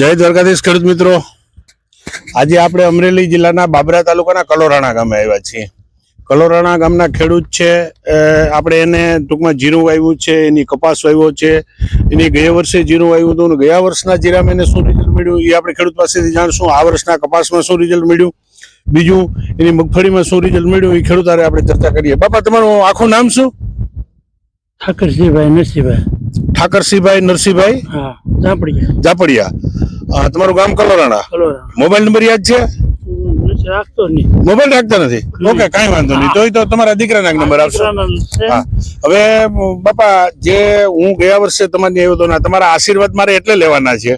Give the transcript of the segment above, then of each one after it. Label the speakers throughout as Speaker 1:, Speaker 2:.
Speaker 1: જય દ્વારકાધીશ ખેડૂત મિત્રો. આજે આપણે અમરેલી જિલ્લાના બાબરા તાલુકાના કલોરાણા ગામે આવ્યા છીએ. કલોરાણા ગામના ખેડૂત છે આપણે એને ટૂંકમાં જીરું વાવ્યું છે, એની કપાસ વાવ્યો છે, એની ગયા વર્ષે જીરું વાવ્યું હતું ગયા વર્ષના જીરામાં એને શું રિઝલ્ટ મળ્યું એ આપણે ખેડૂત પાસેથી જાણશું. આ વર્ષના કપાસમાં શું રિઝલ્ટ મળ્યું? બીજું, એની મગફળીમાં શું રિઝલ્ટ મળ્યું? એ ખેડૂતારે આપણે ચર્ચા કરીએ. બાપા, તમારું આખું નામ શું?
Speaker 2: ઠાકરસિંહભાઈ નરસિંહભાઈ.
Speaker 1: ઠાકરસિંહભાઈ નરસિંહભાઈ? જાપડિયા જાપડિયા તમારું ગામ કલોરાણા? મોબાઈલ નંબર યાદ છે? મોબાઈલ રાખતા નથી? ઓકે કાંઈ વાંધો નહીં. તોય તો તમારા દીકરાના નંબર હા. હવે બાપા જે હું ગયા વર્ષે તમારી આવ્યો હતો તમારા આશીર્વાદ મારે એટલે લેવાના છે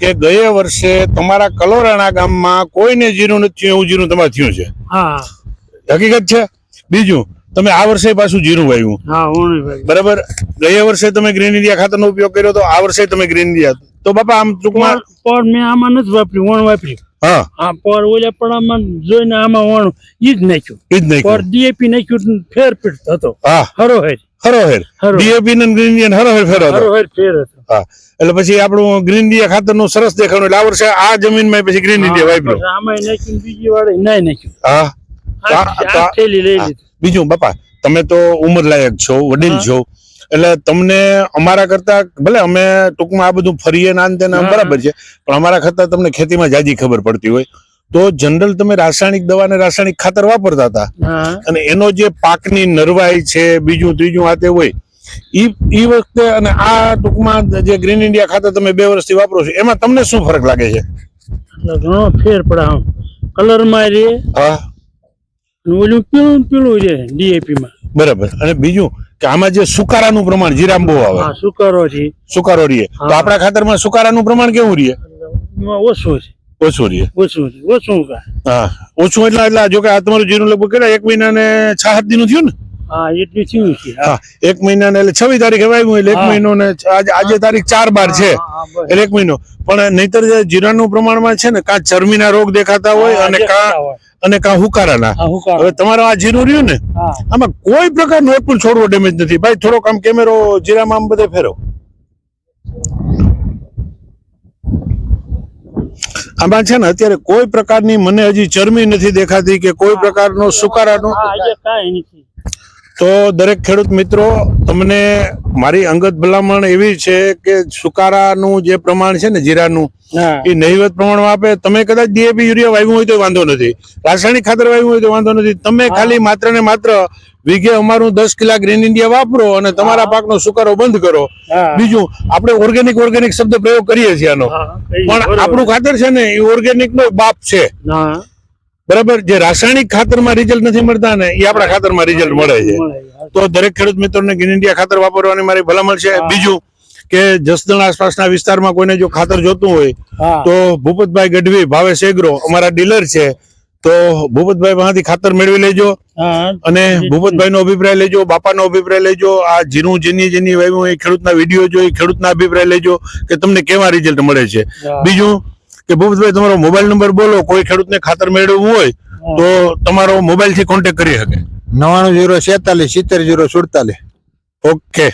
Speaker 1: કે ગયા વર્ષે તમારા કલોરાણા ગામમાં કોઈને જીરું નથી એવું જીરું તમારે થયું છે. હકીકત છે? બીજું તમે આ વર્ષે પાછું જીરું વાવ્યું. બરાબર? ગયા વર્ષે તમે ગ્રીન ઇન્ડિયા ખાતરનો ઉપયોગ કર્યો તો આ વર્ષે તમે ગ્રીન ઇન્ડિયા તો બાપા આમ ટૂંકમાં
Speaker 2: પર મેં આમાં નથી વાપર્યું વણ વાપર્યું.
Speaker 1: હા.
Speaker 2: હા પર ઓલા પણ આમાં જોઈને આમાં વણ ઈ જ નાખ્યું.
Speaker 1: એ જ નહીં
Speaker 2: પર ડીએપી નાખ્યું ફેર પીટ હતો.
Speaker 1: હા.
Speaker 2: હરોહેર.
Speaker 1: હરોહેર.
Speaker 2: હરોહેર.
Speaker 1: ડીએપી ને ગ્રીન હરો હેર ફેરો હતો.
Speaker 2: હરોહેર ફેર હતો.
Speaker 1: હા. એટલે પછી આપણું ગ્રીન ઇન્ડિયા ખાતરનું સરસ દેખાણું. એટલે આ વર્ષે આ જમીનમાં પછી ગ્રીન ઇન્ડિયા વાપર્યું
Speaker 2: આમાં નાખ્યું બીજી વાળે નાય નાખ્યું.
Speaker 1: હા.
Speaker 2: થેલી લઈ લીધી.
Speaker 1: બીજું બાપા તમે તો ઉંમર લાયક છો વડીલ છો. એટલે તમને અમારા કરતા ભલે અમે ટૂંકમાં આ બધું ફરીએ ને આન તેને બરાબર છે પણ અમારા કરતા તમને ખેતીમાં જાજી ખબર પડતી હોય. તો જનરલ તમે રાસાયણિક દવા ને રાસાયણિક ખાતર વાપરતા હતા. અને એનો જે પાકની નરવાઈ છે બીજું ત્રીજું આ તે હોય ઈ ઈ વખતે અને આ ટૂંકમાં જે ગ્રીન ઇન્ડિયા ખાતર તમે બે વર્ષથી વાપરો છો એમાં તમને શું ફરક લાગે છે?
Speaker 2: ઘણો ફેર પડે આમ. કલરમાં રે
Speaker 1: હા.
Speaker 2: ઓલું પીળું પીળું રે ડીએપી
Speaker 1: બરાબર. અને બીજું કે આમાં જે સુકારાનું પ્રમાણ જીરામ બહુ આવે.
Speaker 2: હા સુકારો છે.
Speaker 1: સુકારો રહીએ તો. આપણા ખાતરમાં સુકારાનું પ્રમાણ કેવું રહીએ
Speaker 2: ઓછું છે.
Speaker 1: ઓછું રહીએ
Speaker 2: ઓછું છે. ઓછું
Speaker 1: હા. ઓછું એટલે એટલે જો કે આ તમારું જીરું લગભગ કેટલા એક મહિના ને છ સાત દિનનું થયું ને?
Speaker 2: હા એટલું થયું છે હા.
Speaker 1: એક મહિના ને એટલે છવ્વીસ તારીખે વાગ્યું એટલે એક મહિનો ને આજે તારીખ ચાર બાર છે. એટલે એક મહિનો. પણ નહીતર જીરાનું પ્રમાણમાં છે ને કાં ચરમીના રોગ દેખાતા હોય અને કાં અને કાં હુકારાના. હવે તમારો આ જીરું રહ્યું ને આમાં કોઈ પ્રકારનો એક પણ છોડવો ડેમેજ નથી. ભાઈ થોડોક આમ કેમેરો જીરામાં આમ બધે ફેરો આમાં છે ને અત્યારે કોઈ પ્રકારની મને હજી ચરમી નથી દેખાતી કે કોઈ પ્રકારનો સુકારાનો
Speaker 2: કાંઈ નથી.
Speaker 1: તો દરેક ખેડૂત મિત્રો તમને મારી અંગત ભલામણ એવી છે કે સુકારાનું જે પ્રમાણ છે ને જીરાનું એ નહીવત પ્રમાણમાં આપે. તમે કદાચ ડીએપી યુરિયા વાવ્યું હોય તો વાંધો નથી. રાસાયણિક ખાતર વાવ્યું હોય તો વાંધો નથી. તમે ખાલી માત્ર ને માત્ર વીઘે અમારું દસ કિલા ગ્રીન ઇન્ડિયા વાપરો અને તમારા પાકનો સુકારો બંધ કરો. બીજું આપણે ઓર્ગેનિક ઓર્ગેનિક શબ્દ પ્રયોગ કરીએ છીએ આનો. પણ આપણું ખાતર છે ને એ ઓર્ગેનિક નો બાપ છે. બરાબર? જે રાસાયણિક ખાતરમાં રિઝલ્ટ નથી મળતા ને એ આપણા ખાતરમાં રિઝલ્ટ મળે છે. તો દરેક ખેડૂત મિત્રોને ગ્રીન ઇન્ડિયા ખાતર વાપરવાની મારી ભલામણ છે. બીજું કે જસદણ આસપાસના વિસ્તારમાં કોઈને જો ખાતર જોતું હોય તો ભૂપતભાઈ ગઢવી ભાવેશ એગ્રો અમારા ડીલર છે. તો ભૂપતભાઈ માંથી ખાતર મેળવી લેજો અને ભૂપતભાઈ નો અભિપ્રાય લેજો બાપાનો અભિપ્રાય લેજો આ જીરું જીની જીની વાવ્યું એ ખેડૂતના વીડિયો જોઈ ખેડૂતના અભિપ્રાય લેજો કે તમને કેવા રિઝલ્ટ મળે છે. બીજું કે ભૂપતભાઈ તમારો મોબાઈલ નંબર બોલો કોઈ ખેડૂતને ખાતર મેળવવું હોય તો તમારો મોબાઈલથી કોન્ટેક્ટ કરી શકે.
Speaker 3: નવાણું જીરો છેતાલીસ સિત્તેર જીરો સુડતાલીસ.
Speaker 1: ઓકે